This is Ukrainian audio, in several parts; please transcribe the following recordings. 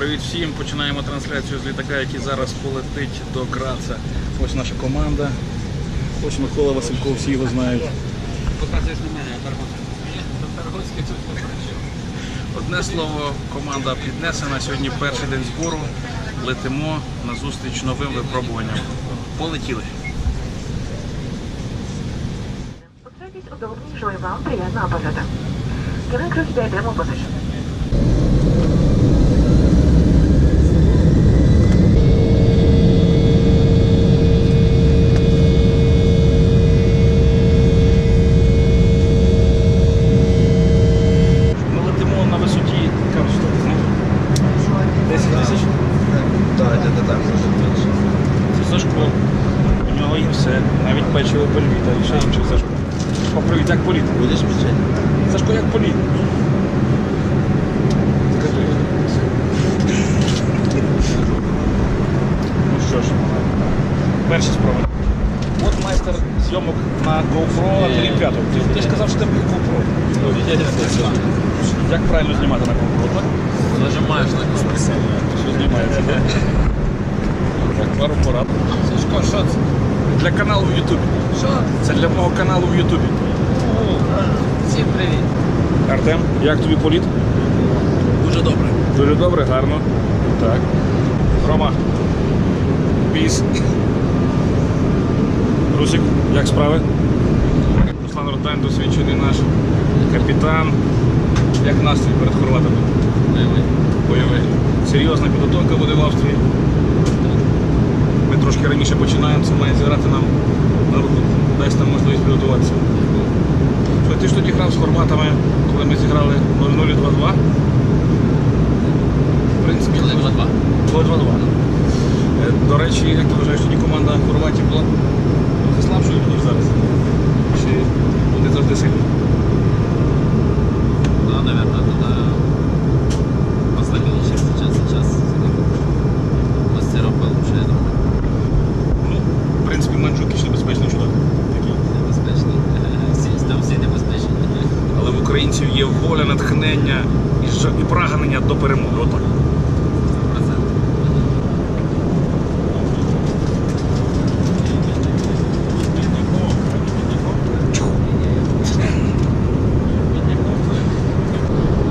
Привіт всім! Починаємо трансляцію з літака, який зараз полетить до Граца. Ось наша команда. Ось Микола Васильков, всі його знають. Показуєш на мене, а Таргоцький тут. Одне слово, команда піднесена. Сьогодні перший день збору. Летимо на зустріч новим випробуванням. Полетіли. Удобнее, желаю вам приятного полета. Cruise their demo position? Ми летимо на висоті, кажуть, що ти знаєш? 10 тисяч. Где-то так, может меньше. Це Сашко. У нього є все. Навіть печиво пельвіта і ще інше Сашко. Сашко, привіт, як політ? Будешь печенье? Сашко, як політ? Скажи. Ну що ж, перші спроби. От майстер зйомок на GoPro Антонін П'ятов. Ти, ти ж сказав, що тебе GoPro. Ну. Як правильно знімати на GoPro, так? Нажимаєш на кнопку. Що знімається, так? Так, пару. Сашко, що це? Для каналу в Ютубі. Що? Це для мого каналу в Ютубі. Всім привіт. Артем, як тобі політ? Дуже добре. Дуже добре, гарно. Так. Рома. Піс. Русик, як справи? Руслан Ротань, досвідчений наш капітан. Як настрій перед хорватами? Бойовий. Бойовий. Серйозна підготовка буде в Австрії. Трошки раніше починаємо, це має зіграти нам на руку. Дасть нам можливість підготуватися. Ж тоді грав з форматами, коли ми зіграли 0-0 і 2-2. В принципі, Коли дуже- 2-2. було 2-2. Е, До речі, як ти вважаєш, тоді команда Хорватії була українців є воля, натхнення і, прагнення до перемоги. Отак.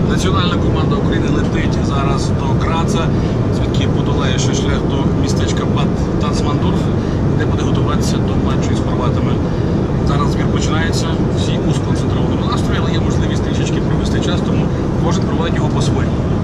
Національна команда України летить зараз до Граца, звідки подолає ще шлях до містечка Бад Тацмандорф, де буде готуватися до матчу із хорватами. Зараз збір починається. Всі проводить його по-своєму.